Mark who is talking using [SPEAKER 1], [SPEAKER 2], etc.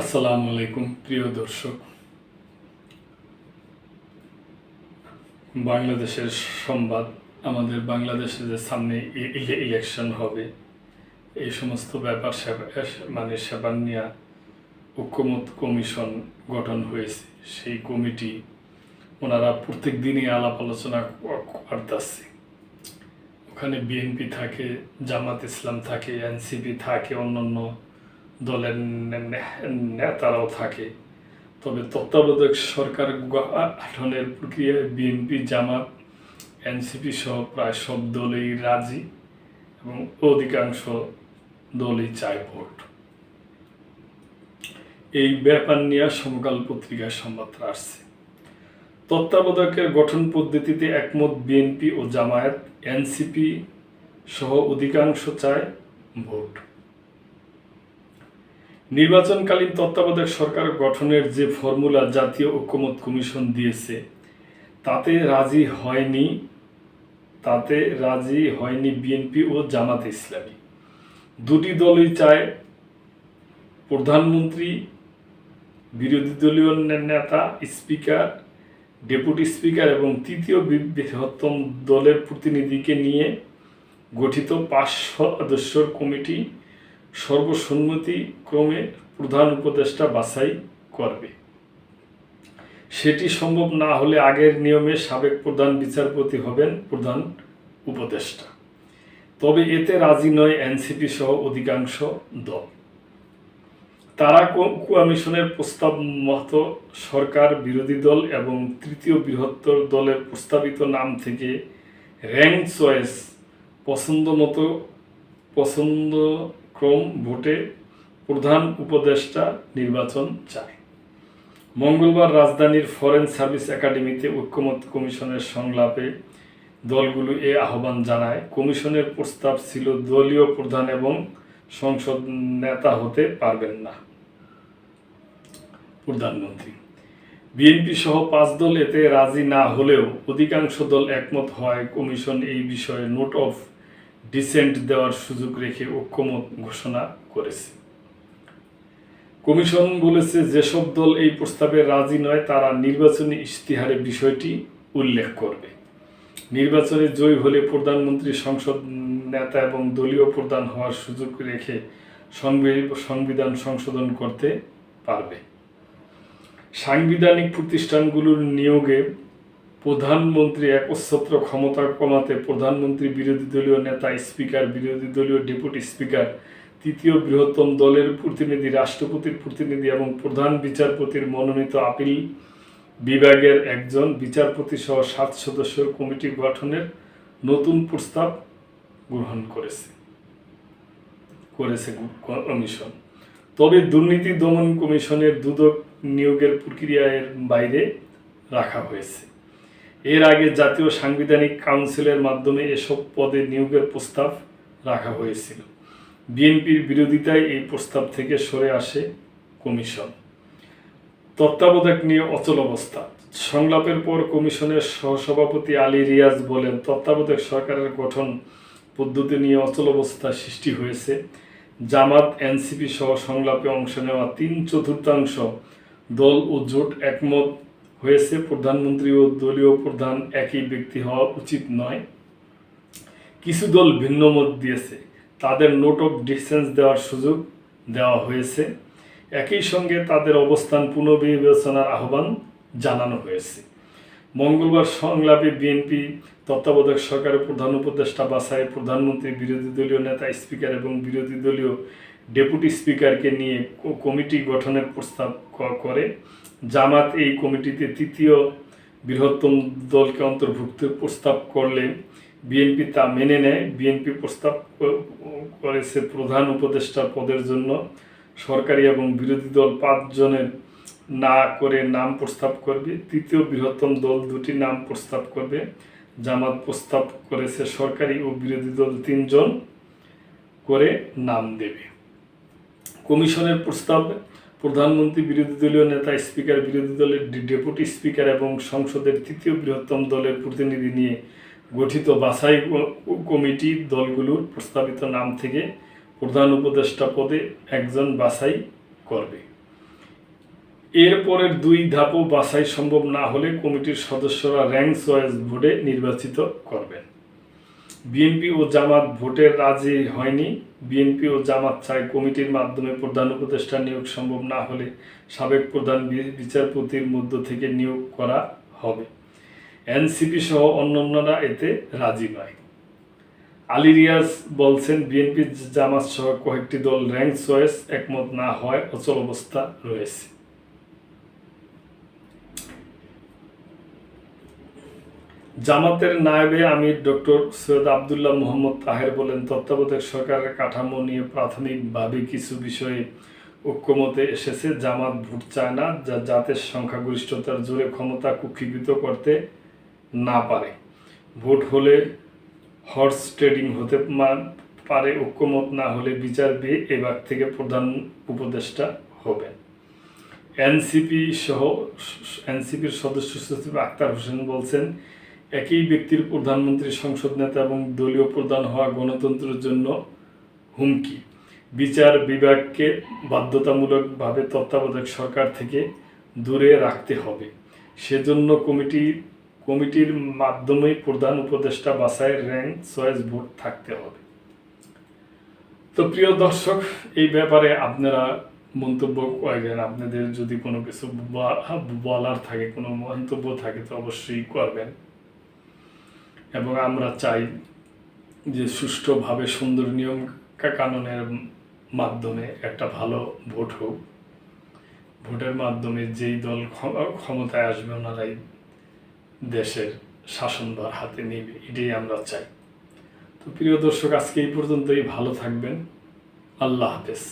[SPEAKER 1] আসসালামু আলাইকুম, প্রিয় দর্শক। বাংলাদেশের সংবাদ, আমাদের বাংলাদেশে যে সামনে ইলেকশন হবে, এই সমস্ত ব্যাপার মানে সেবার নিয়ে ঐক্যমত কমিশন গঠন হয়েছে। সেই কমিটি ওনারা প্রত্যেক দিনই আলাপ আলোচনা করতেছে। ওখানে বিএনপি থাকে, জামাত ইসলাম থাকে, এনসিপি থাকে, অন্যান্য দলের নেতারাও থাকে। তবে তত্ত্বাবধায়ক সরকার গঠনের প্রক্রিয়ায় বিএনপি, জামাত, এনসিপি সহ প্রায় সব দলই রাজি এবং অধিকাংশ দলই চায় ভোট। এই ব্যাপার নিয়ে সমকাল পত্রিকায় সংবাদটা আসছে। তত্ত্বাবধায়কের গঠন পদ্ধতিতে একমত বিএনপি ও জামায়াত, এনসিপি সহ অধিকাংশ চায় ভোট। নির্বাচনকালীন তত্ত্বাবধায়ক সরকার গঠনের যে ফর্মুলা জাতীয় ঐক্যমত কমিশন দিয়েছে, তাতে রাজি হয়নি, তাতে রাজি হয়নি বিএনপি ও জামাত ইসলামী। দুটি দলই চায় প্রধানমন্ত্রী, বিরোধী দলীয় নেতা, স্পিকার, ডেপুটি স্পিকার এবং তৃতীয় বৃহত্তম দলের প্রতিনিধিকে নিয়ে গঠিত পাঁচ সদস্যর কমিটি সর্বসম্মতিক্রমে প্রধান উপদেষ্টা বাছাই করবে। সেটি সম্ভব না হলে আগের নিয়মে সাবেক প্রধান বিচারপতি হবেন প্রধান উপদেষ্টা। তবে এতে রাজি নয় এনসিপি সহ অধিকাংশ দল। তারা কমিশনের প্রস্তাব মতো সরকার বিরোধী দল এবং তৃতীয় বৃহত্তর দলের প্রস্তাবিত নাম থেকে র্যাঙ্ক চয়েস পছন্দ মতো পছন্দ ক্রম ভোটে প্রধান উপদেষ্টা নির্বাচন চায় মঙ্গলবার রাজধানীর ফরেন সার্ভিস একাডেমিতে ঐক্যমত কমিশনের সংলাপে দলগুলো এ আহ্বান জানায়। কমিশনের প্রস্তাব ছিল, দলীয় প্রধান এবং সংসদ নেতা হতে পারবেন না। প্রধানমন্ত্রী। বিএনপি সহ পাঁচ দল এতে রাজি না হলেও অধিকাংশ দল একমত হয় কমিশন এই বিষয়ে নোট অফ ডিসেন্ট দেওয়ার সুযোগ রেখে ঐক্যমত ঘোষণা করেছে। কমিশন বলেছে, যেসব দল এই প্রস্তাবে রাজি নয়, তারা নির্বাচনী ইশতেহারে বিষয়টি উল্লেখ করবে। নির্বাচনে জয়ী হলে প্রধানমন্ত্রী, সংসদ নেতা এবং দলীয় প্রধান হওয়ার সুযোগ রেখে সংবি- সংবিধান সংশোধন করতে পারবে। সাংবিধানিক প্রতিষ্ঠানগুলোর নিয়োগে প্রধানমন্ত্রী একচ্ছত্র ক্ষমতা কমাতে প্রধানমন্ত্রী বিরোধী দলীয় নেতা, স্পিকার, বিরোধী দলীয় ডেপুটি স্পিকার, তৃতীয় বৃহত্তম দলের প্রতিনিধি, রাষ্ট্রপতির প্রতিনিধি এবং প্রধান বিচারপতির মনোনীত আপিল বিভাগের একজন বিচারপতি সহ সাত সদস্যের কমিটি গঠনের নতুন প্রস্তাব গ্রহণ করেছে করেছে কমিশন। তবে দুর্নীতি দমন কমিশনের দুদক নিয়োগের প্রক্রিয়ার বাইরে রাখা হয়েছে। এর আগে জাতীয় সাংবিধানিক কাউন্সিলের মাধ্যমে এসব পদে নিয়োগের প্রস্তাব রাখা হয়েছিল। বিএনপির বিরোধিতায় এই প্রস্তাব থেকে সরে আসে কমিশন। তত্ত্বাবধায়ক নিয়ে অচল অবস্থা। সংলাপের পর কমিশনের সহসভাপতি আলী রিয়াজ বলেন, তত্ত্বাবধায়ক সরকারের গঠন পদ্ধতি নিয়ে অচল অবস্থা সৃষ্টি হয়েছে। জামাত, এনসিপি সহ সংলাপে অংশ নেওয়া তিন চতুর্থাংশ দল ও জোট একমত হয়েছে, প্রধানমন্ত্রী ও দলীয় প্রধান একই ব্যক্তি হওয়া উচিত নয়। কিছু দল ভিন্ন মত দিয়েছে। তাদের নোট অফ ডিসেন্স দেওয়ার সুযোগ দেওয়া হয়েছে। একই সঙ্গে তাদের অবস্থান পুনর্বিবেচনার আহ্বান জানানো হয়েছে। মঙ্গলবার সংলাপে বিএনপি তত্ত্বাবধায়ক সরকারের প্রধান উপদেষ্টা বাছাই প্রধানমন্ত্রী, বিরোধী দলীয় নেতা, স্পিকার এবং বিরোধী দলীয় ডেপুটি স্পিকারকে নিয়ে কমিটি গঠনের প্রস্তাব করে। জামাত এই কমিটিতে তৃতীয় বৃহত্তম দলকে অন্তর্ভুক্ত প্রস্তাব করলে বিএনপি তা মেনে নেয়। বিএনপি প্রস্তাব করেছে প্রধান উপদেষ্টা পদের জন্য। সরকারি এবং বিরোধী দল পাঁচজনের না করে নাম প্রস্তাব করবে। তৃতীয় বৃহত্তম দল দুটি নাম প্রস্তাব করবে। জামাত প্রস্তাব করেছে সরকারি ও বিরোধী দল তিনজন করে নাম দেবে। কমিশনের প্রস্তাব, প্রধানমন্ত্রী বিরোধী দলীয় নেতা, স্পিকার, বিরোধী দলের ডেপুটি স্পিকার এবং সংসদের তৃতীয় বৃহত্তম দলের প্রতিনিধি নিয়ে গঠিত বাছাই কমিটি দলগুলোর প্রস্তাবিত নাম থেকে প্রধান উপদেষ্টা পদে একজন বাছাই করবে। এরপরের দুই ধাপও বাছাই সম্ভব না হলে কমিটির সদস্যরা র্যাঙ্ক চয়েস ভোটে নির্বাচিত করবেন। বিএনপি ও জামাত ভোটে রাজি হয়নি। বিএনপি ও জামাত চায় কমিটির মাধ্যমে প্রধান উপদেষ্টা নিয়োগ সম্ভব না হলে সাবেক প্রধান বিচারপতির মধ্য থেকে নিয়োগ করা হবে। এনসিপি সহ অন্যান্যরা এতে রাজি নয়। আলী রিয়াজ বলছেন, বিএনপি জামাত সহ কয়েকটি দল র্যাঙ্ক চয়েস একমত না হয় অচল অবস্থা রয়েছে। জামাতের নায়েবে আমির ডক্টর সৈয়দ আবদুল্লাহ মোহাম্মদ তাহের বলেন, তত্ত্বাবধায়ক সরকারের কাঠামো নিয়ে প্রাথমিকভাবে কিছু বিষয়ে ঐক্যমতে এসেছে। জামাত ভোট চায় না, যা জাতের সংখ্যাগরিষ্ঠতার জোরে ক্ষমতা কুক্ষিকৃত করতে না পারে। ভোট হলে হর্স ট্রেডিং হতে পারে, ঐক্যমত না হলে বিচার বিয়ে এবার থেকে প্রধান উপদেষ্টা হবেন। এনসিপি সহ, এনসিপির সদস্য সচিব আক্তার হোসেন বলছেন একই ব্যক্তির প্রধানমন্ত্রী সংসদ নেতা এবং দলীয় প্রধান হওয়া গণতন্ত্রের জন্য হুমকি। বিচার বিভাগকে বাধ্যতামূলকভাবে তত্ত্বাবধায়ক সরকার থেকে দূরে রাখতে হবে। সেজন্য কমিটি, কমিটির মাধ্যমে প্রধান উপদেষ্টা বাছাইয়ের র্যাঙ্ক চয়েস ভোট থাকতে হবে। তো প্রিয় দর্শক, এই ব্যাপারে আপনারা মন্তব্য করবেন। আপনাদের যদি কোনো কিছু বলার থাকে, কোনো মন্তব্য থাকে, তো অবশ্যই করবেন। এবং আমরা চাই যে সুষ্ঠুভাবে সুন্দর নিয়ম কানুনের মাধ্যমে একটা ভালো ভোট হোক। ভোটের মাধ্যমে যেই দল ক্ষমতায় আসবে ওনারাই দেশের শাসনভার হাতে নেবে, এটাই আমরা চাই। তো প্রিয় দর্শক, আজকে এই পর্যন্তই। ভালো থাকবেন। আল্লাহ হাফেজ।